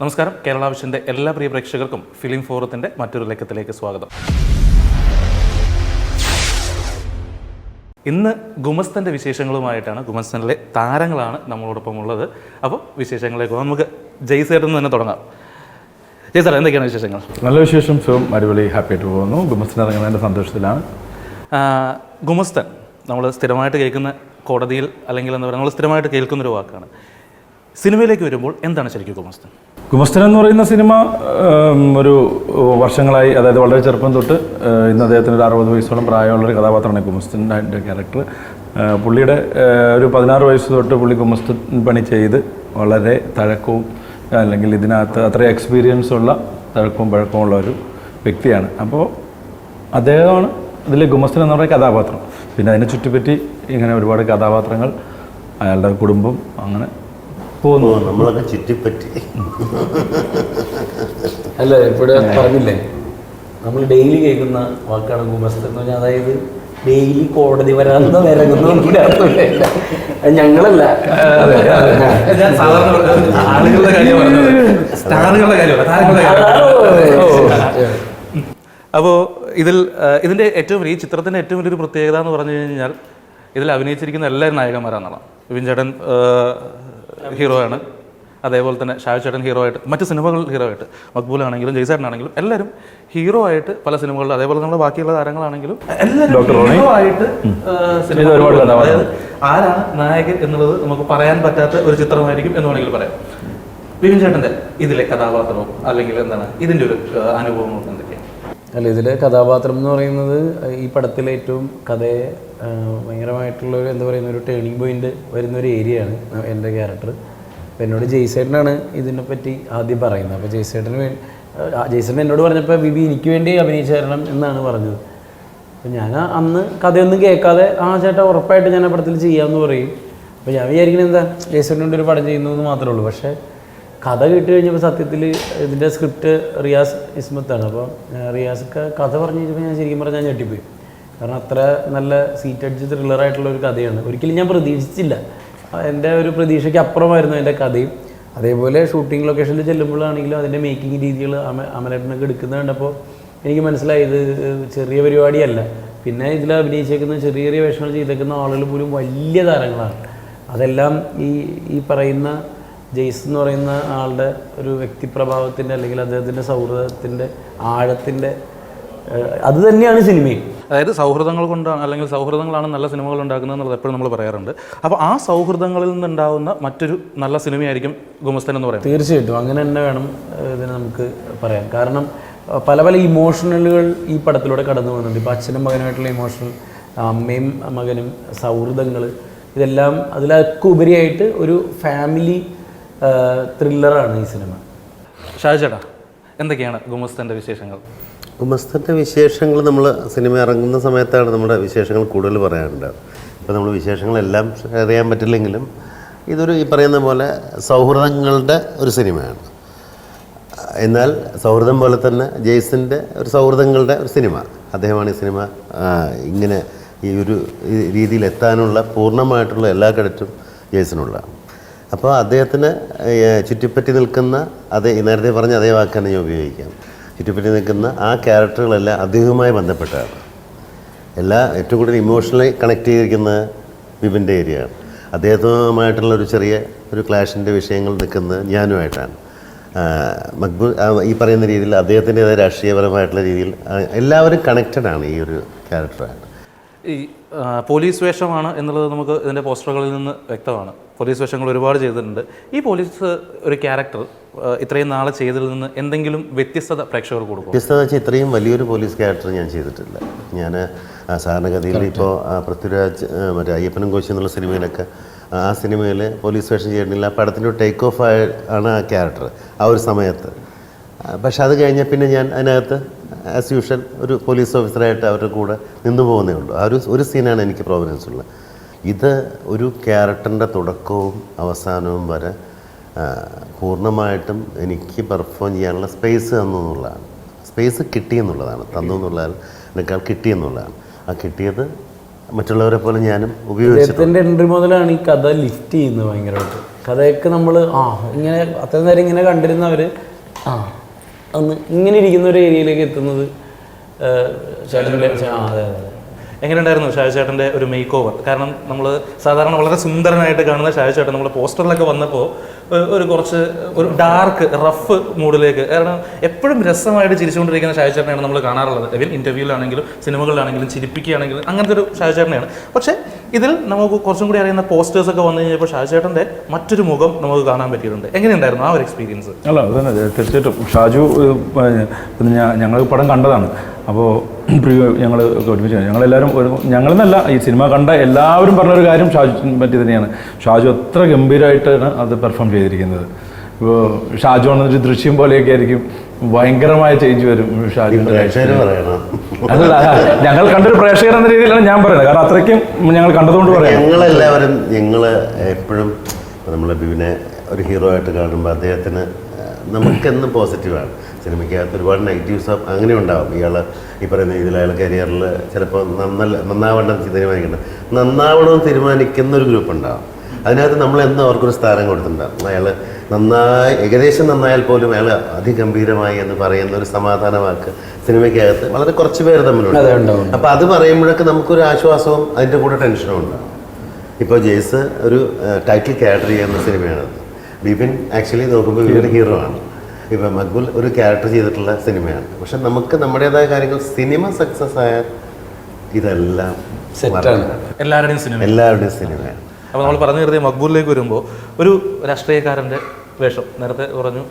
നമസ്കാരം. കേരള വിഷന്റെ എല്ലാ പ്രിയ പ്രേക്ഷകർക്കും ഫിലിം ഫോറത്തിന്റെ മറ്റൊരു ലക്കത്തിലേക്ക് സ്വാഗതം. ഇന്ന് ഗുമസ്തന്റെ വിശേഷങ്ങളുമായിട്ടാണ് ഗുമസ്തനിലെ താരങ്ങളാണ് നമ്മളോടൊപ്പം ഉള്ളത് അപ്പോൾ വിശേഷങ്ങളിലേക്ക് നമുക്ക് ജയ്സേട്ടെന്ന് തന്നെ തുടങ്ങാം. ജയ്സർ എന്തൊക്കെയാണ് വിശേഷങ്ങൾ? നല്ല വിശേഷം സുഖം. അടിപൊളി ഹാപ്പി ആയിട്ട് പോകുന്നു. ഗുമസ്തൻ ഇറങ്ങുന്നതിന്റെ സന്തോഷത്തിലാണ്. ഗുമസ്തൻ നമ്മൾ സ്ഥിരമായിട്ട് കേൾക്കുന്ന കോടതിയിൽ അല്ലെങ്കിൽ എന്താ പറയുക നമ്മൾ സ്ഥിരമായിട്ട് കേൾക്കുന്നൊരു വാക്കാണ്. സിനിമയിലേക്ക് വരുമ്പോൾ എന്താണ് ശരിക്കും ഗുമസ്തൻ ഗുമസ്തൻ എന്ന് പറയുന്ന സിനിമ ഒരു വർഷങ്ങളായി അതായത് വളരെ ചെറുപ്പം തൊട്ട് ഇന്ന് അദ്ദേഹത്തിന് ഒരു അറുപത് വയസ്സോളം പ്രായമുള്ളൊരു കഥാപാത്രമാണ് ഗുമസ്തന്റെ ക്യാരക്ടർ. പുള്ളിയുടെ ഒരു പതിനാറ് വയസ്സ് തൊട്ട് പുള്ളി ഗുമസ്തൻ പണി ചെയ്ത് വളരെ തഴക്കവും അല്ലെങ്കിൽ ഇതിനകത്ത് അത്രയും എക്സ്പീരിയൻസ് ഉള്ള തഴക്കവും പഴക്കവും ഉള്ള ഒരു വ്യക്തിയാണ്. അപ്പോൾ അദ്ദേഹമാണ് ഇതിലെ ഗുമസ്തൻ എന്ന് പറയുന്ന കഥാപാത്രം. പിന്നെ അതിനെ ചുറ്റിപ്പറ്റി ഇങ്ങനെ ഒരുപാട് കഥാപാത്രങ്ങൾ അയാളുടെ കുടുംബം അങ്ങനെ പോകുന്നു നമ്മളൊക്കെ ചുറ്റിപ്പറ്റി. അല്ല ഇവിടെ പറഞ്ഞില്ലേ? നമ്മൾ ഡെയിലി കേൾക്കുന്ന വാക്കാണ് ഗുമസ്ത എന്ന് പറഞ്ഞാൽ അതായത് ഡെയിലി കോടതി വരാവുന്ന വരങ്ങുന്ന നമുക്കിവിടെ അർത്ഥമില്ല ഞങ്ങളല്ല. ഞാൻ സാധാരണ ആളുകളുടെ കാര്യമാണ് സ്റ്റാറുകളുടെ കാര്യമല്ല അപ്പോൾ ഇതിൽ ഇതിന്റെ ഇതിന്റെ ഏറ്റവും ഈ ചിത്രത്തിന്റെ ഏറ്റവും വലിയൊരു പ്രത്യേകത എന്ന് പറഞ്ഞു കഴിഞ്ഞാൽ ഇതിൽ അഭിനയിച്ചിരിക്കുന്ന എല്ലാവരും നായകന്മാരാണെന്നാണ് വിപിൻ ചേട്ടൻ ഹീറോ ആണ് അതേപോലെ തന്നെ ഷാജു ചേട്ടൻ ഹീറോ ആയിട്ട് മറ്റ് സിനിമകൾ ഹീറോ ആയിട്ട് മക്ബൂൽ ആണെങ്കിലും ജയ്സേട്ടനാണെങ്കിലും എല്ലാവരും ഹീറോ ആയിട്ട് പല സിനിമകളിലും അതേപോലെ നമ്മുടെ ബാക്കിയുള്ള താരങ്ങളാണെങ്കിലും എല്ലാവരും. ഹീറോ ആയിട്ട് സിനിമ. അതായത് ആരാണ് നായകൻ എന്നുള്ളത് നമുക്ക് പറയാൻ പറ്റാത്ത ഒരു ചിത്രമായിരിക്കും എന്ന് വേണമെങ്കിൽ പറയാം. വിപിൻ ചേട്ടന്റെ ഇതിലെ കഥാപാത്രവും അല്ലെങ്കിൽ എന്താണ് ഇതിന്റെ ഒരു അനുഭവം എന്തൊക്കെയാണ് അല്ല ഇതിലെ കഥാപാത്രം എന്ന് പറയുന്നത് ഈ പടത്തിലെ ഏറ്റവും കഥയെ ഭയങ്കരമായിട്ടുള്ള ഒരു എന്താ പറയുന്ന ഒരു ടേണിംഗ് പോയിന്റ് വരുന്ന ഒരു ഏരിയയാണ് എന്റെ ക്യാരക്ടർ അപ്പോൾ എന്നോട് ജയ്സേട്ടനാണ് ഇതിനെപ്പറ്റി ആദ്യം പറയുന്നത്. അപ്പോൾ ജയ്സേട്ടന് വേണ്ടി ജയ്സേട്ടൻ എന്നോട് പറഞ്ഞപ്പോൾ ബിബി എനിക്ക് വേണ്ടി അഭിനയിച്ചു തരണം എന്നാണ് പറഞ്ഞത്. അപ്പോൾ ഞാൻ അന്ന് കഥയൊന്നും കേൾക്കാതെ ആ ചേട്ടൻ ഉറപ്പായിട്ട് ഞാൻ ആ പടത്തിൽ ചെയ്യാമെന്ന് പറയും. അപ്പോൾ ഞാൻ വിചാരിക്കുന്നത് എന്താ ജയ്സേട്ടൻ കൊണ്ട് ഒരു പടം ചെയ്യുന്നു എന്ന് മാത്രമേ ഉള്ളൂ. പക്ഷേ കഥ കേട്ട് കഴിഞ്ഞപ്പോൾ സത്യത്തിൽ ഇതിന്റെ സ്ക്രിപ്റ്റ് റിയാസ് ഇസ്മത്താണ്. അപ്പോൾ റിയാസ് കഥ പറഞ്ഞു കഴിഞ്ഞപ്പോൾ ഞാൻ ശരിക്കും പറഞ്ഞാൽ ഞാൻ ഞെട്ടിപ്പോയി. കാരണം അത്ര നല്ല സീറ്റ് അടിച്ച് ത്രില്ലറായിട്ടുള്ള ഒരു കഥയാണ്. ഒരിക്കലും ഞാൻ പ്രതീക്ഷിച്ചില്ല. എന്റെ ഒരു പ്രതീക്ഷയ്ക്ക് അപ്പുറമായിരുന്നു എന്റെ കഥയും. അതേപോലെ ഷൂട്ടിംഗ് ലൊക്കേഷനിൽ ചെല്ലുമ്പോഴാണെങ്കിലും അതിന്റെ മേക്കിംഗ് രീതികൾ അമ അമലേട്ടനൊക്കെ എടുക്കുന്നത് കണ്ടപ്പോൾ എനിക്ക് മനസ്സിലായി ഇത് ചെറിയ പരിപാടിയല്ല. പിന്നെ ഇതിൽ അഭിനയിച്ചേക്കുന്ന ചെറിയ ചെറിയ വേഷങ്ങൾ ചെയ്തേക്കുന്ന ആളുകൾ പോലും വലിയ താരങ്ങളാണ്. അതെല്ലാം ഈ ഈ പറയുന്ന ജെയ്സ് എന്ന് പറയുന്ന ആളുടെ ഒരു വ്യക്തിപ്രഭാവത്തിന്റെ അല്ലെങ്കിൽ അദ്ദേഹത്തിന്റെ സൗഹൃദത്തിന്റെ ആഴത്തിന്റെ അത് തന്നെയാണ് സിനിമയും. അതായത് സൗഹൃദങ്ങൾ കൊണ്ടാണ് അല്ലെങ്കിൽ സൗഹൃദങ്ങളാണ് നല്ല സിനിമകൾ ഉണ്ടാക്കുന്നത് എന്നുള്ളത് എപ്പോഴും നമ്മൾ പറയാറുണ്ട്. അപ്പോൾ ആ സൗഹൃദങ്ങളിൽ നിന്നുണ്ടാവുന്ന മറ്റൊരു നല്ല സിനിമയായിരിക്കും ഗുമസ്തൻ എന്ന് പറയുന്നത്. തീർച്ചയായിട്ടും. അങ്ങനെ തന്നെ വേണം ഇതിനെ നമുക്ക് പറയാം കാരണം പല പല ഇമോഷണലുകൾ ഈ പടത്തിലൂടെ കടന്നു പോകുന്നുണ്ട്. ഇപ്പോൾ അച്ഛനും മകനുമായിട്ടുള്ള ഇമോഷണൽ അമ്മയും മകനും സൗഹൃദങ്ങൾ ഇതെല്ലാം അതിലൊക്കെ ഉപരിയായിട്ട് ഒരു ഫാമിലി ത്രില്ലറാണ് ഈ സിനിമ. ഷാജടാ എന്തൊക്കെയാണ് ഗുമസ്തന്റെ വിശേഷങ്ങൾ? ഗുമസ്തന്റെ വിശേഷങ്ങൾ നമ്മൾ സിനിമ ഇറങ്ങുന്ന സമയത്താണ് നമ്മുടെ വിശേഷങ്ങൾ കൂടുതൽ പറയാറുണ്ട്. ഇപ്പോൾ നമ്മൾ വിശേഷങ്ങളെല്ലാം ഷെയർ ചെയ്യാൻ പറ്റില്ലെങ്കിലും ഇതൊരു ഈ പറയുന്ന പോലെ സൗഹൃദങ്ങളുടെ ഒരു സിനിമയാണ്. എന്നാൽ സൗഹൃദം പോലെ തന്നെ ജെയ്സിന്റെ ഒരു സൗഹൃദങ്ങളുടെ ഒരു സിനിമ. അദ്ദേഹമാണ് ഈ സിനിമ ഇങ്ങനെ ഈ ഒരു രീതിയിൽ എത്താനുള്ള പൂർണമായിട്ടുള്ള എല്ലാ ക്രെഡിറ്റും ജെയ്സിനുള്ള അപ്പോൾ അദ്ദേഹത്തിന് ചുറ്റിപ്പറ്റി നിൽക്കുന്ന അതേ നേരത്തെ പറഞ്ഞ അതേ വാക്കാണ് ഞാൻ ഉപയോഗിക്കാം. ചുറ്റിപ്പറ്റി നിൽക്കുന്ന ആ ക്യാരക്ടറുകളെല്ലാം അദ്ദേഹവുമായി ബന്ധപ്പെട്ടാണ് എല്ലാ ഏറ്റവും കൂടുതൽ ഇമോഷണലി കണക്ട് ചെയ്തിരിക്കുന്ന വിപിന്റെ ഏരിയയാണ്. അദ്ദേഹവുമായിട്ടുള്ള ഒരു ചെറിയ ഒരു ക്ലാഷിന്റെ വിഷയങ്ങൾ നിൽക്കുന്നത് ഞാനുമായിട്ടാണ്. മക്ബു ഈ പറയുന്ന രീതിയിൽ അദ്ദേഹത്തിന്റെതായ രാഷ്ട്രീയപരമായിട്ടുള്ള രീതിയിൽ എല്ലാവരും കണക്റ്റഡ് ആണ് ഈ ഒരു ക്യാരക്ടറായിട്ട് ഈ പോലീസ് വേഷമാണ് എന്നുള്ളത് നമുക്ക് ഇതിന്റെ പോസ്റ്ററുകളിൽ നിന്ന് വ്യക്തമാണ്. പോലീസ് വേഷങ്ങൾ ഒരുപാട് ചെയ്തിട്ടുണ്ട്. ഈ പോലീസ് ഒരു ക്യാരക്ടർ ഇത്രയും നാളെ ചെയ്തതിൽ നിന്ന് എന്തെങ്കിലും വ്യത്യസ്തത പ്രേക്ഷകർ കൊടുക്കും വ്യത്യസ്തത വെച്ചാൽ ഇത്രയും വലിയൊരു പോലീസ് ക്യാരക്ടർ ഞാൻ ചെയ്തിട്ടില്ല. ഞാൻ സാധാരണഗതിയിൽ ഇപ്പോൾ പൃഥ്വിരാജ് മറ്റേ അയ്യപ്പനും കോശി എന്നുള്ള സിനിമയിലൊക്കെ ആ സിനിമയിൽ പോലീസ് വേഷം ചെയ്തിട്ടില്ല. ആ പടത്തിന്റെ ഒരു ടേക്ക് ഓഫ് ആയ ആണ് ആ ക്യാരക്ടർ ആ ഒരു സമയത്ത്. പക്ഷെ അത് കഴിഞ്ഞാൽ പിന്നെ ഞാൻ അതിനകത്ത് ആസ് യൂഷ്വൽ ഒരു പോലീസ് ഓഫീസറായിട്ട് അവരുടെ കൂടെ നിന്നു പോകുന്നേ ഉള്ളൂ. ആ ഒരു ഒരു സീനാണ് എനിക്ക് പ്രോബ്ലംസ് ഉള്ളത്. ഇത് ഒരു ക്യാരക്ടറിന്റെ തുടക്കവും അവസാനവും വരെ പൂർണമായിട്ടും എനിക്ക് പെർഫോം ചെയ്യാനുള്ള സ്പേസ് തന്നു എന്നുള്ളതാണ് സ്പേസ് കിട്ടി എന്നുള്ളതാണ്. തന്നു എന്നുള്ളതിനേക്കാൾ കിട്ടി എന്നുള്ളതാണ്. ആ കിട്ടിയത് മറ്റുള്ളവരെ പോലെ ഞാനും ഉപയോഗിച്ചിട്ടുണ്ട്. എൻട്രി മുതലാണ് ഈ കഥ ലിഫ്റ്റ് ചെയ്യുന്നത് ഭയങ്കരമായിട്ട്. കഥയൊക്കെ നമ്മൾ ആ ഇങ്ങനെ അത്രയും നേരം ഇങ്ങനെ കണ്ടിരുന്നവർ ആ ഒന്ന് ഇങ്ങനെ ഇരിക്കുന്ന ഒരു ഏരിയയിലേക്ക് എത്തുന്നത് ചേട്ടന്റെ ആ അതെ അതെ. എങ്ങനെയുണ്ടായിരുന്നു ഷാജു ചേട്ടന്റെ ഒരു മേക്ക് ഓവർ കാരണം നമ്മൾ സാധാരണ വളരെ സുന്ദരനായിട്ട് കാണുന്ന ഷാജു ചേട്ടൻ നമ്മൾ പോസ്റ്ററിലൊക്കെ വന്നപ്പോൾ ഒരു കുറച്ച് ഒരു ഡാർക്ക് റഫ് മൂഡിലേക്ക് കാരണം എപ്പോഴും രസമായിട്ട് ചിരിച്ചുകൊണ്ടിരിക്കുന്ന ഷാജു ചേട്ടനെയാണ് നമ്മൾ കാണാറുള്ളത്. ഇവൻ ഇന്റർവ്യൂവിലാണെങ്കിലും സിനിമകളിലാണെങ്കിലും ചിരിപ്പിക്കുകയാണെങ്കിലും അങ്ങനത്തെ ഒരു ഷാജു ചേട്ടനെയാണ്. പക്ഷേ ഇതിൽ നമുക്ക് കുറച്ചും കൂടി അറിയുന്ന പോസ്റ്റേഴ്സ് ഒക്കെ വന്നു കഴിഞ്ഞപ്പോൾ ഷാജുചേട്ടന്റെ മറ്റൊരു മുഖം നമുക്ക് കാണാൻ പറ്റിയിട്ടുണ്ട്. എങ്ങനെയുണ്ടായിരുന്നു ആ ഒരു എക്സ്പീരിയൻസ് അല്ല അത് തന്നെ. തീർച്ചയായിട്ടും. ഷാജു ഞങ്ങൾ പടം കണ്ടതാണ്. അപ്പോൾ പ്രിയ ഞങ്ങൾ ഒരുമിച്ച് ഞങ്ങളെല്ലാവരും ഒരു ഞങ്ങളെന്നല്ല ഈ സിനിമ കണ്ട എല്ലാവരും പറഞ്ഞൊരു കാര്യം ഷാജു പറ്റി തന്നെയാണ്. ഷാജു അത്ര ഗംഭീരമായിട്ടാണ് അത് പെർഫോം ചെയ്തിരിക്കുന്നത്. ഇപ്പോൾ ഷാജു എന്നൊരു ദൃശ്യം പോലെയൊക്കെ ആയിരിക്കും. ഭയങ്കരമായ ചേഞ്ച് വരും ഷാജുവിന്റെ അതല്ല ഞങ്ങൾ കണ്ടൊരു പ്രേക്ഷകർ എന്ന രീതിയിലാണ് ഞാൻ പറയുന്നത്. കാരണം അത്രയ്ക്കും ഞങ്ങൾ കണ്ടതുകൊണ്ട് പറയാം. ഞങ്ങളെല്ലാവരും ഞങ്ങൾ എപ്പോഴും നമ്മൾ ബിബിനെ ഒരു ഹീറോ ആയിട്ട് കാണുമ്പോൾ അദ്ദേഹത്തിന് നമുക്കെന്നും പോസിറ്റീവാണ് സിനിമയ്ക്കകത്ത് ഒരുപാട് നെഗറ്റീവ്സ് അങ്ങനെ ഉണ്ടാവും. ഇയാൾ ഈ പറയുന്ന രീതിയിൽ അയാൾ കരിയറിൽ ചിലപ്പോൾ നന്നല്ല നന്നാവണ്ടെന്ന് തീരുമാനിക്കണം നന്നാവണമെന്ന് തീരുമാനിക്കുന്ന ഒരു ഗ്രൂപ്പ് ഉണ്ടാവും. അതിനകത്ത് നമ്മൾ എന്നും അവർക്കൊരു സ്ഥാനം കൊടുത്തിട്ടുണ്ട്. അയാൾ നന്നായി ഏകദേശം നന്നായാൽ പോലും അയാൾ അതിഗംഭീരമായി എന്ന് പറയുന്ന ഒരു സമാധാന വാക്ക് സിനിമയ്ക്കകത്ത് വളരെ കുറച്ച് പേര് അതെ, തമ്മിലുണ്ട്. അപ്പോൾ അത് പറയുമ്പോഴൊക്കെ നമുക്കൊരു ആശ്വാസവും അതിന്റെ കൂടെ ടെൻഷനും ഉണ്ട് ഇപ്പോൾ ജെയ്സ് ഒരു ടൈറ്റിൽ ക്യാരക്ടർ ചെയ്യുന്ന സിനിമയാണ് ബിപിൻ ആക്ച്വലി നോക്കുമ്പോൾ ബിപിൻ ഹീറോ ആണ്. ഇപ്പം മക്ബുൽ ഒരു ക്യാരക്ടർ ചെയ്തിട്ടുള്ള സിനിമയാണ്. പക്ഷെ നമുക്ക് നമ്മുടേതായ കാര്യങ്ങൾ സിനിമ സക്സസ് ആയാൽ ഇതെല്ലാം എല്ലാവരുടെയും സിനിമ. എല്ലാവരുടെയും സിനിമയാണ്. അപ്പോൾ നമ്മൾ പറഞ്ഞു കരുതിയ മക്ബൂലിലേക്ക് വരുമ്പോൾ ഒരു രാഷ്ട്രീയക്കാരന്റെ വേഷം നേരത്തെ പറഞ്ഞു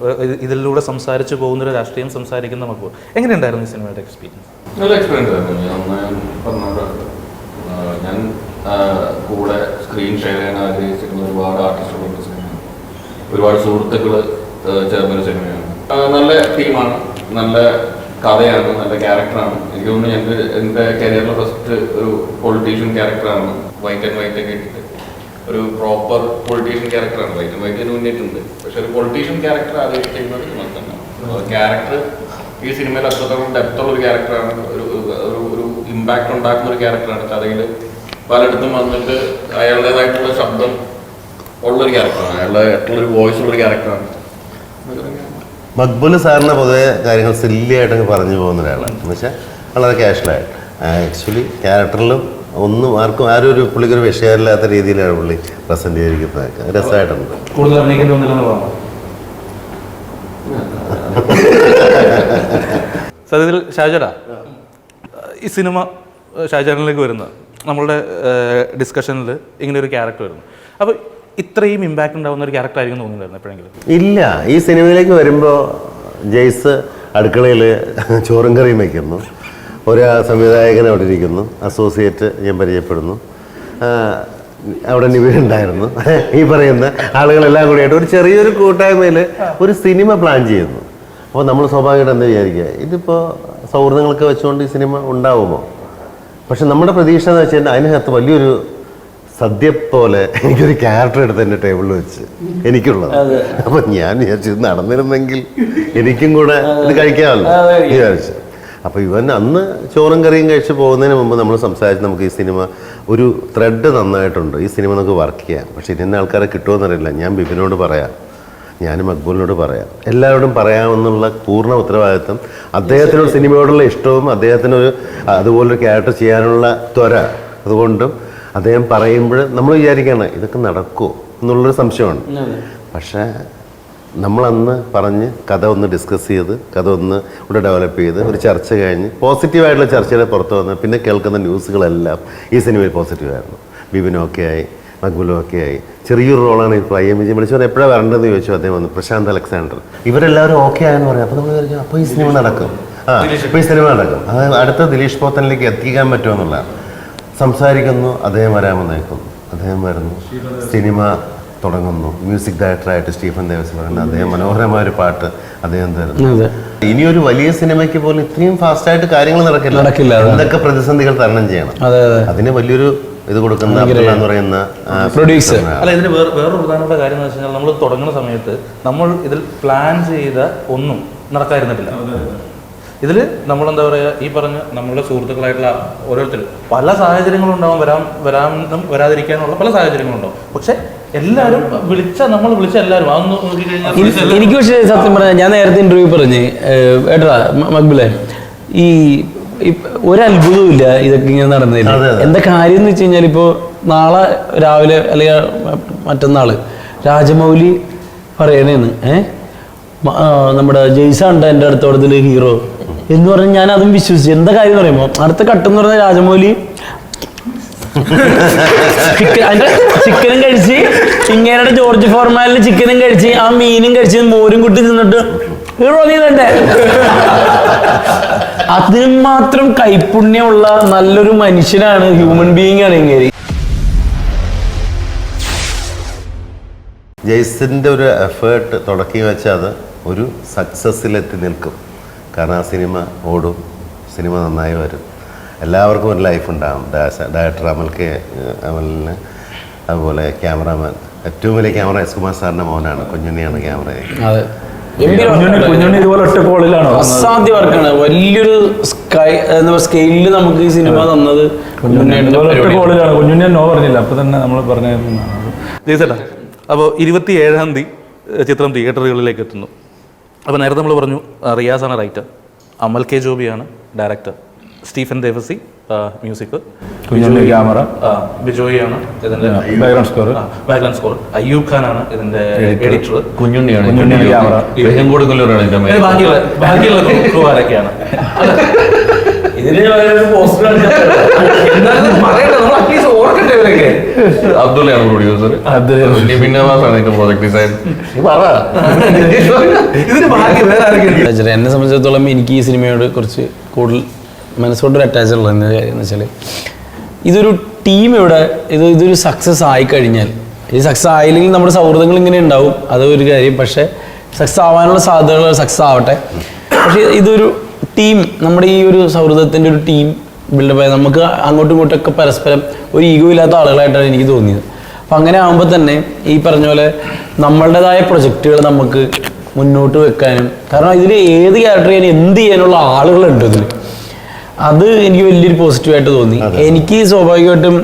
ഇതിലൂടെ സംസാരിച്ചു പോകുന്ന ഒരു രാഷ്ട്രീയം സംസാരിക്കുന്ന മക്ബൂൾ എങ്ങനെയുണ്ടായിരുന്നു ഈ സിനിമയുടെ എക്സ്പീരിയൻസ് നല്ല എക്സ്പീരിയൻസ് ആയിരുന്നു. ഞാൻ കൂടെ സ്ക്രീൻ ഷെയർ ചെയ്യാൻ ആഗ്രഹിച്ചിരുന്ന ഒരുപാട് ആർട്ടിസ്റ്റുകളുടെ സിനിമയാണ് ഒരുപാട് സുഹൃത്തുക്കൾ ചേർന്നൊരു സിനിമയാണ് നല്ല ടീമാണ് നല്ല കഥയാണ് നല്ല ക്യാരക്ടറാണ് എനിക്ക് തോന്നുന്നു ഞങ്ങൾക്ക് എന്റെ കരിയറിലെ ഫസ്റ്റ് ഒരു പൊളിറ്റീഷ്യൻ ക്യാരക്ടറാണ് വൈറ്റ് ആൻഡ് വൈറ്റ് ഒക്കെ ഇട്ടിട്ട് ഒരു പ്രോപ്പർ പൊളിറ്റീഷ്യൻ ക്യാരക്ടറാണ് അതിന് മുന്നേറ്റുണ്ട് പക്ഷെ ഒരു പൊളിറ്റീഷ്യൻ ക്യാരക്ടർ ആദ്യം ചെയ്യുന്നത് തന്നെയാണ് ക്യാരക്ടർ ഈ സിനിമയിൽ അത്രത്തോളം ഡെപ്തുള്ള ഒരു ക്യാരക്ടറാണ് ഒരു ഒരു ഒരു ഇമ്പാക്ട് ഉണ്ടാക്കുന്ന ഒരു ക്യാരക്ടറാണ് കഥയിൽ പലയിടത്തും വന്നിട്ട് അയാളുടേതായിട്ടുള്ള ശബ്ദം ഉള്ളൊരു ക്യാരക്ടറാണ് അയാളുടെ ഒരു വോയിസ് ഉള്ളൊരു ക്യാരക്ടറാണ് മക്ബുൽ സാറിന് പൊതുവെ കാര്യങ്ങൾ സില്ലി ആയിട്ടൊക്കെ പറഞ്ഞു പോകുന്ന ഒരാളാണ്. എന്ന് വെച്ചാൽ വളരെ കാഷ്വലായിട്ട് ആക്ച്വലി ക്യാരക്ടറിലും ഒന്നും ആർക്കും ആരും ഒരു പുള്ളിക്കൊരു വിഷയമില്ലാത്ത രീതിയിലാണ് പുള്ളി പ്രസന്റ് ചെയ്തിരിക്കുന്നത് രസമായിട്ടുണ്ട്. കൂടുതൽ സത്യത്തിൽ ഷാജടാ ഈ സിനിമ ഷാജാനിലേക്ക് വരുന്ന നമ്മളുടെ ഡിസ്കഷനിൽ ഇങ്ങനെ ഒരു ക്യാരക്ടർ വരുന്നു. അപ്പോൾ ഇത്രയും ഇമ്പാക്റ്റ് ഉണ്ടാകുന്ന ഒരു ക്യാരക്ടർ ആയിരിക്കും തോന്നുന്നുണ്ടായിരുന്നു എപ്പോഴെങ്കിലും? ഇല്ല. ഈ സിനിമയിലേക്ക് വരുമ്പോൾ ജെയ്സ് അടുക്കളയിൽ ചോറും കറിയും വയ്ക്കുന്നു ഒരു സംവിധായകൻ അവിടെ ഇരിക്കുന്നു അസോസിയേറ്റ് ഞാൻ പരിചയപ്പെടുന്നു. അവിടെ നിവിനുണ്ടായിരുന്നു ഈ പറയുന്ന ആളുകളെല്ലാം കൂടിയായിട്ട് ഒരു ചെറിയൊരു കൂട്ടായ്മയിൽ ഒരു സിനിമ പ്ലാൻ ചെയ്യുന്നു. അപ്പോൾ നമ്മൾ സ്വാഭാവികമായിട്ട് എന്താ വിചാരിക്കുക? ഇതിപ്പോൾ സൗഹൃദങ്ങളൊക്കെ വെച്ചുകൊണ്ട് ഈ സിനിമ ഉണ്ടാവുമോ? പക്ഷെ നമ്മുടെ പ്രതീക്ഷ എന്ന് വെച്ച് കഴിഞ്ഞാൽ അതിനകത്ത് വലിയൊരു സദ്യ പോലെ എനിക്കൊരു ക്യാരക്ടർ എടുത്ത് എന്റെ ടേബിളിൽ വെച്ച് എനിക്കുള്ളത്. അപ്പം ഞാൻ വിചാരിച്ചു ഇത് നടന്നിരുന്നെങ്കിൽ എനിക്കും കൂടെ ഇത് കഴിക്കാമല്ലോ. വിചാരിച്ചു. അപ്പൊ ഇവൻ അന്ന് ചോറും കറിയും കഴിച്ച് പോകുന്നതിന് മുമ്പ് നമ്മൾ സംസാരിച്ച് നമുക്ക് ഈ സിനിമ ഒരു ത്രെഡ് നന്നായിട്ടുണ്ട്. ഈ സിനിമ നമുക്ക് വർക്ക് ചെയ്യാം. പക്ഷേ ഇന്ന ആൾക്കാരെ കിട്ടുമെന്നറിയില്ല ഞാൻ ബിപിനോട് പറയാം. ഞാനും മക്ബൂലിനോട് പറയാം. എല്ലാവരോടും പറയാമെന്നുള്ള പൂർണ ഉത്തരവാദിത്വം അദ്ദേഹത്തിനൊരു സിനിമയോടുള്ള ഇഷ്ടവും അദ്ദേഹത്തിനൊരു അതുപോലൊരു ക്യാരക്ടർ ചെയ്യാനുള്ള ത്വര അതുകൊണ്ടും അദ്ദേഹം പറയുമ്പോൾ നമ്മൾ വിചാരിക്കുകയാണ് ഇതൊക്കെ നടക്കുമോ എന്നുള്ളൊരു സംശയമാണ്. പക്ഷേ നമ്മളന്ന് പറഞ്ഞ് കഥ ഒന്ന് ഡിസ്കസ് ചെയ്ത് കഥ ഒന്ന് ഇവിടെ ഡെവലപ്പ് ചെയ്ത് ഒരു ചർച്ച കഴിഞ്ഞ് പോസിറ്റീവായിട്ടുള്ള ചർച്ചയുടെ പുറത്ത് വന്ന് പിന്നെ കേൾക്കുന്ന ന്യൂസുകളെല്ലാം ഈ സിനിമയിൽ പോസിറ്റീവായിരുന്നു ബിബിനൊക്കെ ആയി മക്ബുലും ഒക്കെ ആയി. ചെറിയൊരു റോളാണ് ഇപ്പോൾ ഐ എം വിജയം. വിളിച്ചു എപ്പോഴാണ് വരേണ്ടതെന്ന് ചോദിച്ചു അദ്ദേഹം വന്നു. പ്രശാന്ത് അലക്സാണ്ടർ. ഇവരെല്ലാവരും ഓക്കെ ആയെന്ന് പറയാം അപ്പോൾ നമ്മൾ വിചാരിച്ചു അപ്പോൾ ഈ സിനിമ നടക്കും. ആ ഇപ്പോൾ ഈ സിനിമ നടക്കും. അത് അടുത്ത ദിലീഷ് പോത്തനിലേക്ക് എത്തിക്കാൻ പറ്റുമെന്നുള്ളതാണ് സംസാരിക്കുന്നു. അദ്ദേഹം വരാമെന്ന് നിൽക്കുന്നു അദ്ദേഹം വരുന്നു. സിനിമ തുടങ്ങുന്നു. മ്യൂസിക് ഡയറക്ടറായിട്ട് സ്റ്റീഫൻ ദേവസ് പറയുന്നത് അദ്ദേഹം മനോഹരമായ ഒരു പാട്ട് അദ്ദേഹം തരുന്നു. ഇനി ഒരു വലിയ സിനിമയ്ക്ക് പോലും ഇത്രയും ഫാസ്റ്റായിട്ട് കാര്യങ്ങൾ നടക്കില്ല. നടക്കില്ല. എന്തൊക്കെ പ്രതിസന്ധികൾ തരണം ചെയ്യണം. അതെ അതെ. അതിന് വലിയൊരു ഇത് കൊടുക്കുന്ന എന്ന് പറയുന്ന പ്രൊഡ്യൂസർ അല്ല ഇതിന് വേറെ വേറൊരു പ്രധാനപ്പെട്ട കാര്യം എന്ന് വെച്ച് കഴിഞ്ഞാൽ നമ്മൾ തുടങ്ങുന്ന സമയത്ത് നമ്മൾ ഇതിൽ പ്ലാൻ ചെയ്ത ഒന്നും നടക്കാതിരുന്നിട്ടില്ല. ഇതിൽ നമ്മൾ എന്താ പറയുക ഈ പറഞ്ഞ നമ്മളുടെ സുഹൃത്തുക്കളായിട്ടുള്ള ഓരോരുത്തരും പല സാഹചര്യങ്ങളും ഉണ്ടാവും വരാൻ വരാൻ വരാതിരിക്കാനുള്ള പല സാഹചര്യങ്ങളും പക്ഷേ പക്ഷെ എല്ലാവരും വിളിച്ച നമ്മൾ വിളിച്ച എല്ലാരും. എനിക്ക് പക്ഷേ സത്യം പറഞ്ഞാൽ ഞാൻ നേരത്തെ ഇന്റർവ്യൂ പറഞ്ഞ് ഏട്ടാ മക്ബിലെ ഈ ഒരത്ഭുതവും ഇല്ല ഇതൊക്കെ ഇങ്ങനെ നടന്നില്ല. എന്താ കാര്യം എന്ന് വെച്ച് കഴിഞ്ഞാൽ ഇപ്പോൾ നാളെ രാവിലെ അല്ലെങ്കിൽ മറ്റന്നാൾ രാജമൗലി പറയണേന്ന് ഏഹ് നമ്മുടെ ജയ്സാണ്ട എന്റെ അടുത്തോടത്തിൽ ഹീറോ എന്ന് പറഞ്ഞ് ഞാൻ അതും വിശ്വസിച്ചു എന്താ കാര്യം എന്ന് പറയുമ്പോൾ അടുത്ത ഘട്ടം എന്ന് പറഞ്ഞാൽ രാജമൗലി ചിക്കൻ അതിന്റെ ചിക്കനും കഴിച്ച് ഇങ്ങേരുടെ ജോർജ് ഫോർമാലിൽ ചിക്കനും കഴിച്ച് ആ മീനും കഴിച്ച് മോരും കുട്ടി തിന്നിട്ട് ഹീറോ നീ അതിന് മാത്രം കൈപ്പുണ്യമുള്ള നല്ലൊരു മനുഷ്യനാണ് ഹ്യൂമൻ ബീയിങ് ആണ് ഇങ്ങനെ ഒരു എഫേർട്ട് തുടക്കി വെച്ചാൽ അത് ഒരു സക്സസ്സിലെത്തി നിൽക്കും. കാരണം ആ സിനിമ ഓടും സിനിമ നന്നായി വരും. എല്ലാവർക്കും ഒരു ലൈഫ് ഉണ്ടാകും ഡയറക്ടർ അമൽ കെ അമലിന്. അതുപോലെ ക്യാമറാമാൻ. ഏറ്റവും വലിയ ക്യാമറ എസ് കുമാർ സാറിന്റെ മോനാണ്. കുഞ്ഞുണ്ണിയാണ് ക്യാമറ അസാധ്യ വർക്കാണ്. വലിയൊരു സ്കൈ എന്താ പറയുക സ്കെയിലിൽ നമുക്ക് ഈ സിനിമ തന്നത് ഒറ്റ കുഞ്ഞുണ്ണി നോ പറഞ്ഞില്ല. അപ്പൊ തന്നെ നമ്മൾ ജയ്സേട്ടാ അപ്പോൾ ഇരുപത്തി ഏഴാം തീയതി ചിത്രം തിയേറ്ററുകളിലേക്ക് എത്തുന്നു. അപ്പോൾ നേരത്തെ നമ്മൾ പറഞ്ഞു റിയാസാണ് writer. Amal K ജോബിയാണ് director. Stephen Devassy music Kunjunni camera. ബിജോയിയാണ് ഇതിന്റെ background score background score Ayyub ഖാനാണ് ഇതിന്റെ എഡിറ്റർ കുഞ്ഞുണ്ണിയാണ് ക്യാമറ. വെഹങ്കോട് കൊല്ലൂരാണ് ബാക്കിയുള്ള ആരൊക്കെയാണ്? ഇതിന് പോസ്റ്റർ പറയണ്ട നമ്മൾ അറ്റ്ലീസ്റ്റ് ഓർക്കട്ടെ ഇവരൊക്കെ. അബ്ദുള്ളയാണ് പ്രൊഡ്യൂസർ എന്നെ സംബന്ധിച്ചിടത്തോളം എനിക്ക് ഈ സിനിമയോട് കുറച്ച് കൂടുതൽ മനസ്സുകൊണ്ടൊരു അറ്റാച്ച് ഉള്ളത് എന്ന് വെച്ചാൽ ഇതൊരു ടീം ഇവിടെ ഇത് ഇതൊരു സക്സസ് ആയി കഴിഞ്ഞാൽ ഈ സക്സസ് ആയില്ലെങ്കിൽ നമ്മുടെ സൗഹൃദങ്ങൾ ഇങ്ങനെ ഉണ്ടാവും. അത് ഒരു കാര്യം. പക്ഷേ സക്സസ് ആവാനുള്ള സാധ്യതകൾ സക്സസ് ആവട്ടെ. പക്ഷേ ഇതൊരു ടീം നമ്മുടെ ഈ ഒരു സൗഹൃദത്തിന്റെ ഒരു ടീം ബിൽഡപ്പ് ആയത് നമുക്ക് അങ്ങോട്ടും ഇങ്ങോട്ടൊക്കെ പരസ്പരം ഒരു ഈഗോ ഇല്ലാത്ത ആളുകളായിട്ടാണ് എനിക്ക് തോന്നിയത്. അപ്പം അങ്ങനെ ആകുമ്പോൾ തന്നെ ഈ പറഞ്ഞ പോലെ നമ്മളുടേതായ പ്രൊജക്റ്റുകൾ നമുക്ക് മുന്നോട്ട് വെക്കാനും കാരണം ഇതിൽ ഏത് ക്യാരക്ടർ ചെയ്യാനും എന്ത് ചെയ്യാനുള്ള ആളുകളുണ്ട് ഇതിൽ അത് എനിക്ക് വലിയൊരു പോസിറ്റീവായിട്ട് തോന്നി. എനിക്ക് സ്വാഭാവികമായിട്ടും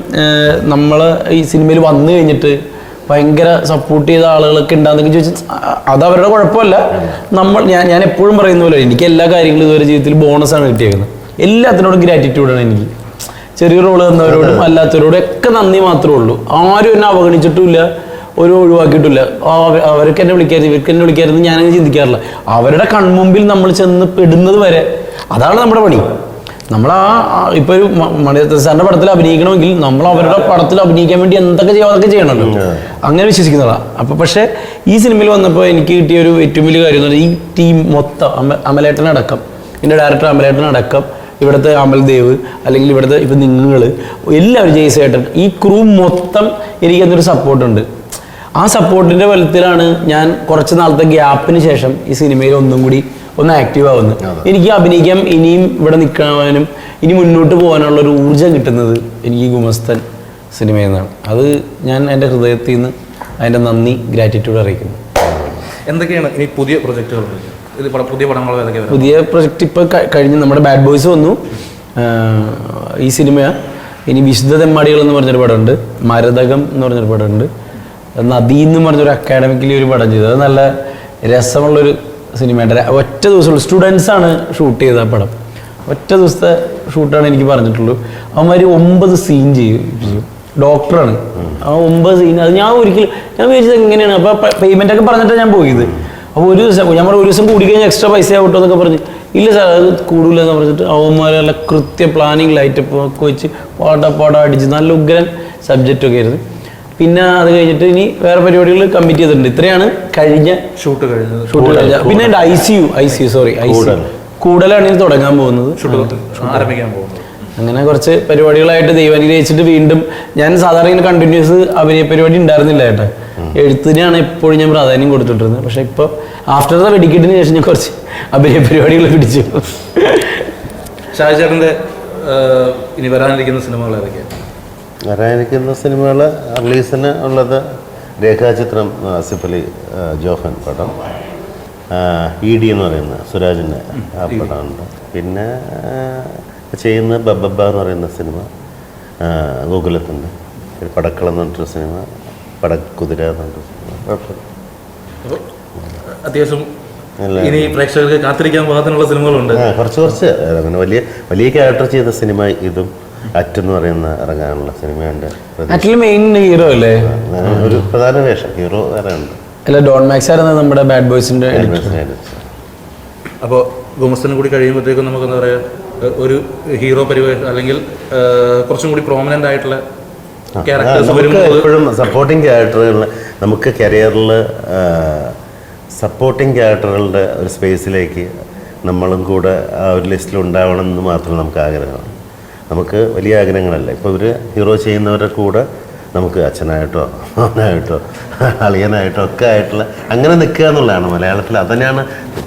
നമ്മൾ ഈ സിനിമയിൽ വന്നു കഴിഞ്ഞിട്ട് ഭയങ്കര സപ്പോർട്ട് ചെയ്ത ആളുകളൊക്കെ ഉണ്ടാകുന്നൊക്കെ ചോദിച്ചാൽ അത് അവരുടെ കുഴപ്പമല്ല. നമ്മൾ ഞാൻ ഞാൻ എപ്പോഴും പറയുന്ന പോലെ എനിക്ക് എല്ലാ കാര്യങ്ങളും ഇതുവരെ ജീവിതത്തിൽ ബോണസാണ് കിട്ടിയേക്കുന്നത്. എല്ലാത്തിനോടും ഗ്രാറ്റിറ്റ്യൂഡാണ് എനിക്ക്. ചെറിയ റോൾ തന്നവരോടും അല്ലാത്തവരോടും ഒക്കെ നന്ദി മാത്രമേ ഉള്ളൂ. ആരും എന്നെ അവഗണിച്ചിട്ടുമില്ല ഒരു ഒഴിവാക്കിയിട്ടില്ല അവർക്ക് എന്നെ വിളിക്കരുത് ഇവർക്ക് എന്നെ വിളിക്കരുത് ഞാനങ്ങനെ ചിന്തിക്കാറില്ല. അവരുടെ കൺമുമ്പിൽ നമ്മൾ ചെന്ന് പെടുന്നത് വരെ അതാണ് നമ്മുടെ പണി. നമ്മൾ ആ ഒരു മണിരത്ന സാറിന്റെ പടത്തിൽ അഭിനയിക്കണമെങ്കിൽ നമ്മൾ അവരുടെ പടത്തിൽ അഭിനയിക്കാൻ വേണ്ടി എന്തൊക്കെ ചെയ്യാം അതൊക്കെ ചെയ്യണമല്ലോ അങ്ങനെ വിശ്വസിക്കുന്നതാണ് അപ്പൊ പക്ഷേ ഈ സിനിമയിൽ വന്നപ്പോൾ എനിക്ക് കിട്ടിയ ഒരു ഏറ്റവും വലിയ കാര്യം എന്ന് പറഞ്ഞാൽ ഈ ടീം മൊത്തം അമ അമലേട്ടനടക്കം എന്റെ ഡയറക്ടർ അമലേട്ടനടക്കം ഇവിടുത്തെ അമൽദേവ് അല്ലെങ്കിൽ ഇവിടുത്തെ ഇപ്പം നിങ്ങൾ എല്ലാവരും ജയ്സേട്ടൻ ഈ ക്രൂ മൊത്തം എനിക്ക് എന്നൊരു സപ്പോർട്ടുണ്ട് ആ സപ്പോർട്ടിന്റെ ബലത്തിലാണ് ഞാൻ കുറച്ച് നാളത്തെ ഗ്യാപ്പിന് ശേഷം ഈ സിനിമയിൽ ഒന്നും കൂടി ഒന്ന് ആക്റ്റീവ് ആവുന്നത് എനിക്ക് അഭിനയിക്കാൻ ഇനിയും ഇവിടെ നിൽക്കാനും ഇനി മുന്നോട്ട് പോകാനുള്ള ഒരു ഊർജം കിട്ടുന്നത് എനിക്ക് ഗുമസ്തൻ സിനിമയിൽ നിന്നാണ്. അത് ഞാൻ എന്റെ ഹൃദയത്തിൽ നിന്ന് അതിന്റെ നന്ദി ഗ്രാറ്റിറ്റ്യൂഡ് അറിയിക്കുന്നു. എന്തൊക്കെയാണ് ഇനി പുതിയ പ്രൊജക്റ്റുകൾ പുതിയ പടങ്ങൾ പുതിയ പ്രൊജക്റ്റ് ഇപ്പോൾ കഴിഞ്ഞ് നമ്മുടെ ബാഡ് ബോയ്സ് വന്നു. ഈ സിനിമ ഇനി വിശുദ്ധ തെമ്മാടികൾ എന്ന് പറഞ്ഞൊരു പടമുണ്ട്. മരതകം എന്ന് പറഞ്ഞൊരു പടമുണ്ട്. നദി എന്ന് പറഞ്ഞൊരു അക്കാഡമിക്കലി ഒരു പടം ചെയ്തു. അത് നല്ല രസമുള്ളൊരു സിനിമയുടെ ഒറ്റ ദിവസമുള്ളൂ. സ്റ്റുഡൻസ് ആണ് ഷൂട്ട് ചെയ്ത പടം. ഒറ്റ ദിവസത്തെ ഷൂട്ടാണ് എനിക്ക് പറഞ്ഞിട്ടുള്ളൂ. അവന്മാര് ഒമ്പത് സീൻ ചെയ്യും ഡോക്ടറാണ് ആ ഒമ്പത് സീൻ അത് ഞാൻ ഒരിക്കലും ഞാൻ വിചാരിച്ചത് എങ്ങനെയാണ് അപ്പോൾ പേയ്മെന്റ് ഒക്കെ പറഞ്ഞിട്ടാണ് ഞാൻ പോയത്. അപ്പോൾ ഒരു ദിവസം ഞാൻ പറഞ്ഞു ഒരു ദിവസം കൂടി കഴിഞ്ഞാൽ എക്സ്ട്രാ പൈസ ആവട്ടോ എന്നൊക്കെ പറഞ്ഞ്. ഇല്ല സാർ അത് കൂടില്ല എന്ന് പറഞ്ഞിട്ട് അവന്മാർ നല്ല കൃത്യ പ്ലാനിങ് ലൈറ്റപ്പ് ഒക്കെ വെച്ച് പാട്ട പാട അടിച്ച് നല്ല ഉഗ്രൻ സബ്ജക്റ്റ് ഒക്കെ ആയിരുന്നു. പിന്നെ അത് കഴിഞ്ഞിട്ട് ഇനി വേറെ പരിപാടികൾ കമ്മിറ്റ് ചെയ്തിട്ടുണ്ട്. ഇത്രയാണ് കഴിഞ്ഞ ഷൂട്ട് കഴിഞ്ഞത്. ഷൂട്ട് കഴിഞ്ഞ പിന്നെ I C U I C U sorry I C കൂടുതലാണ് ഇനി തുടങ്ങാൻ പോകുന്നത്. ഷൂട്ട് ആരംഭിക്കാൻ പോകുന്നത്. അങ്ങനെ കുറച്ച് പരിപാടികളായിട്ട് ദൈവാനുഗ്രഹിച്ചിട്ട് വീണ്ടും ഞാൻ സാധാരണ ഇങ്ങനെ കണ്ടിന്യൂസ് അഭിനയ പരിപാടി ഉണ്ടായിരുന്നില്ല ഏട്ടാ. എഴുത്തിനാണ് എപ്പോഴും ഞാൻ പ്രാധാന്യം കൊടുത്തിട്ടിരുന്നത്. പക്ഷെ ഇപ്പോൾ ആഫ്റ്റർ ദ വെടിക്കെട്ടിന് ശേഷം ഞാൻ കുറച്ച് അഭിനയ പരിപാടികൾ പിടിച്ചു. ഷാജാറിന്റെ ഇനി വരാനിരിക്കുന്ന സിനിമകൾ ഏതൊക്കെയാണ്? വരാനിരിക്കുന്ന സിനിമകൾ റിലീസിന് ഉള്ളത് രേഖാചിത്രം ആസിഫ് അലി ജോഹൻ പടം. ഇ ഡി എന്ന് പറയുന്ന സുരാജിന്റെ ആ പടമുണ്ട്. പിന്നെ ചെയ്യുന്ന ബബ്ബ എന്ന് പറയുന്ന സിനിമ ഗോകുലത്തിന്റെ പടക്കളം എന്ന് പറഞ്ഞിട്ടൊരു സിനിമ പടക്കുതിര എന്ന് പറഞ്ഞിട്ടൊരു സിനിമ. അത്യാവശ്യം ഇനി പ്രേക്ഷകർക്ക് കാത്തിരിക്കാൻ പാകത്തിനുള്ള സിനിമകളുണ്ട്. കുറച്ച് കുറച്ച്. അങ്ങനെ വലിയ വലിയ ക്യാരക്ടർ ചെയ്ത സിനിമ ഇതും. അറ്റെന്ന് പറയുന്ന ഇറങ്ങാനുള്ള സിനിമയുണ്ട്. ആക്ച്വലി മെയിൻ ഹീറോ അല്ലേ? ഒരു പ്രധാന വേഷം. ഹീറോ വേറെ ഉണ്ട്. അല്ല ഡോൺ മാക്സ് ആയിരുന്നു നമ്മുടെ ബാഡ് ബോയ്സിന്റെ അപ്പോൾ ഗുമസ്തനും കൂടി കഴിയുമ്പോഴത്തേക്കും നമുക്ക് എന്താ പറയുക ഒരു ഹീറോ പരിവേഷം അല്ലെങ്കിൽ കുറച്ചും കൂടി പ്രോമിനന്റ് ആയിട്ടുള്ള ക്യാരക്ടേഴ്സ് വരുമ്പോൾ എപ്പോഴും സപ്പോർട്ടിങ് ക്യാരക്ടറുകൾ നമുക്ക് കരിയറിൽ സപ്പോർട്ടിങ് ക്യാരക്ടറുകളുടെ ഒരു സ്പേസിലേക്ക് നമ്മളും കൂടെ ആ ഒരു ലിസ്റ്റിൽ ഉണ്ടാവണം എന്ന് മാത്രമേ നമുക്ക് ആഗ്രഹമാണ് നമുക്ക് വലിയ ആഗ്രഹങ്ങളല്ല. ഇപ്പോൾ ഇവർ ഹീറോ ചെയ്യുന്നവരുടെ കൂടെ നമുക്ക് അച്ഛനായിട്ടോ അമ്മനായിട്ടോ അളിയനായിട്ടോ ഒക്കെ ആയിട്ടുള്ള അങ്ങനെ നിൽക്കുക എന്നുള്ളതാണ് മലയാളത്തിൽ. അതന്നെയാണ്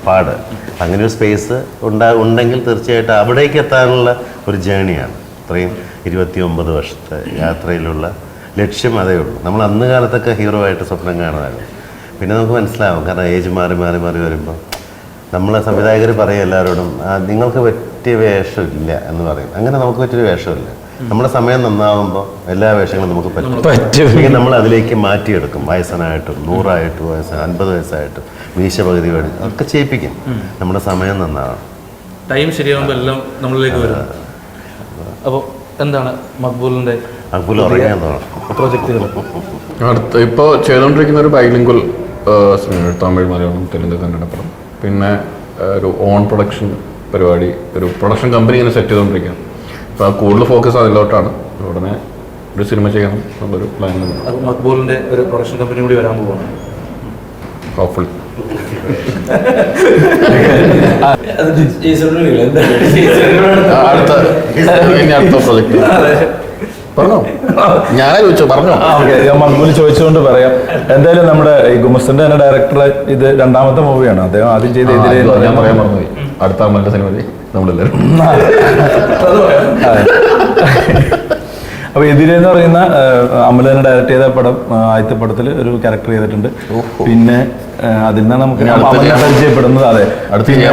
പാട്. അങ്ങനെ ഒരു സ്പേസ് ഉണ്ടാ ഉണ്ടെങ്കിൽ തീർച്ചയായിട്ടും അവിടേക്ക് എത്താനുള്ള ഒരു ജേണിയാണ് ഇത്രയും ഇരുപത്തി ഒമ്പത് വർഷത്തെ യാത്രയിലുള്ള ലക്ഷ്യം അതേ ഉള്ളൂ. നമ്മൾ അന്ന് കാലത്തൊക്കെ ഹീറോ ആയിട്ട് സ്വപ്നം കാണുമായിരുന്നു. പിന്നെ നമുക്ക് മനസ്സിലാവും. കാരണം ഏജ് മാറി മാറി മാറി വരുമ്പോൾ നമ്മളെ സംവിധായകർ പറയും എല്ലാവരോടും "ആ, നിങ്ങൾക്ക് പറ്റിയ വേഷമില്ല എന്ന് പറയും. അങ്ങനെ നമുക്ക് പറ്റിയൊരു വേഷമില്ല. നമ്മുടെ സമയം നന്നാവുമ്പോൾ എല്ലാ വേഷങ്ങളും നമുക്ക് പറ്റും. നമ്മൾ അതിലേക്ക് മാറ്റിയെടുക്കും. വയസ്സനായിട്ടും നൂറായിട്ടും വയസ്സ് അൻപത് വയസ്സായിട്ടും മീശ പകുതി വേണ്ടി ഒക്കെ ചെയ്യിപ്പിക്കും. നമ്മുടെ സമയം നന്നാവണം. ടൈം ശരിയാകുമ്പോൾ എല്ലാം നമ്മളിലേക്ക് വരും. അപ്പോൾ എന്താണ് മക്ബൂലിന്റെ അക്ബുൽ ഉറങ്ങാൻ തോന്നണം. പ്രൊജക്റ്റുകൾ അടുത്ത ഇപ്പോൾ ചെയ്തുകൊണ്ടിരിക്കുന്ന ഒരു ബൈലിംഗ്വൽ സിനിമ തമിഴ് മലയാളം തെലുങ്ക് കന്നഡ പടം. പിന്നെ ഒരു ഓൺ പ്രൊഡക്ഷൻ പരിപാടി ഒരു പ്രൊഡക്ഷൻ കമ്പനി ഇങ്ങനെ സെറ്റ് ചെയ്തുകൊണ്ടിരിക്കുകയാണ്. അപ്പോൾ ആ കൂടുതൽ ഫോക്കസ് അതിലോട്ടാണ്. ഉടനെ ഒരു സിനിമ ചെയ്യണം എന്നുള്ളൊരു പ്ലാൻ അപ്പോൾ മക്ബൂലിന്റെ ഒരു പ്രൊഡക്ഷൻ കമ്പനി കൂടി വരാൻ പോവാണ്. ഹോപ്പ്ഫുള്ളി അടുത്ത ഇനി അടുത്ത പ്രൊജക്ട് പറഞ്ഞോ? ഞാൻ ചോദിച്ചോ? പറഞ്ഞോ? ഓക്കേ. ഞാൻ മക്ബൂൽ ചോദിച്ചുകൊണ്ട് പറയാം. എന്തായാലും നമ്മുടെ ഈ ഗുമസ്തന്റെ തന്നെ ഡയറക്ടർ ഇത് രണ്ടാമത്തെ മൂവിയാണ് അദ്ദേഹം ആദ്യം ചെയ്ത ആ, അടുത്ത അമ്മന്റെ സിനിമ നമ്മളെല്ലാവരും അപ്പൊ എതിരെ എന്ന് പറയുന്ന അമല തന്നെ ഡയറക്ട് ചെയ്ത പടം ആദ്യത്തെ പടത്തിൽ ഒരു ക്യാരക്ടർ ചെയ്തിട്ടുണ്ട്. പിന്നെ അതിൽ നിന്നാണ് നമുക്ക് അമലിനെ പരിചയപ്പെടുന്നത്. അതെ. അടുത്ത സിനിമ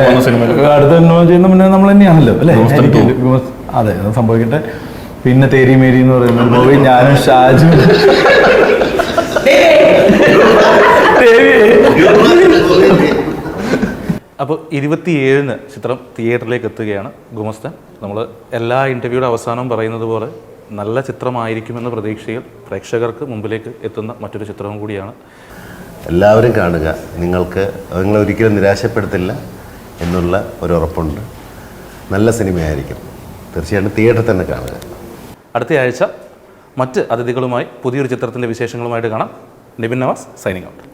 അടുത്ത സിനിമ ചെയ്യുന്ന മുന്നേ നമ്മൾ തന്നെയാണല്ലോ അല്ലേ? അതെ അത് സംഭവിക്കട്ടെ. പിന്നെ തേരി മേരി എന്ന് പറയുന്ന മൂവി ഞാനും ഷാജു അപ്പോൾ ഇരുപത്തിയേഴിന് ചിത്രം തിയേറ്ററിലേക്ക് എത്തുകയാണ്. ഗുമസ്തൻ നമ്മൾ എല്ലാ ഇന്റർവ്യൂയുടെ അവസാനം പറയുന്നത് പോലെ നല്ല ചിത്രമായിരിക്കുമെന്ന പ്രതീക്ഷയിൽ പ്രേക്ഷകർക്ക് മുമ്പിലേക്ക് എത്തുന്ന മറ്റൊരു ചിത്രവും കൂടിയാണ്. എല്ലാവരും കാണുക. നിങ്ങൾക്ക് നിങ്ങളെ ഒരിക്കലും നിരാശപ്പെടുത്തില്ല എന്നുള്ള ഒരു ഉറപ്പുണ്ട് നല്ല സിനിമയായിരിക്കും. തീർച്ചയായിട്ടും തിയേറ്ററിൽ തന്നെ കാണുക. അടുത്തയാഴ്ച മറ്റ് അതിഥികളുമായി പുതിയൊരു ചിത്രത്തിന്റെ വിശേഷങ്ങളുമായിട്ട് കാണാം. Nibin Navas signing out.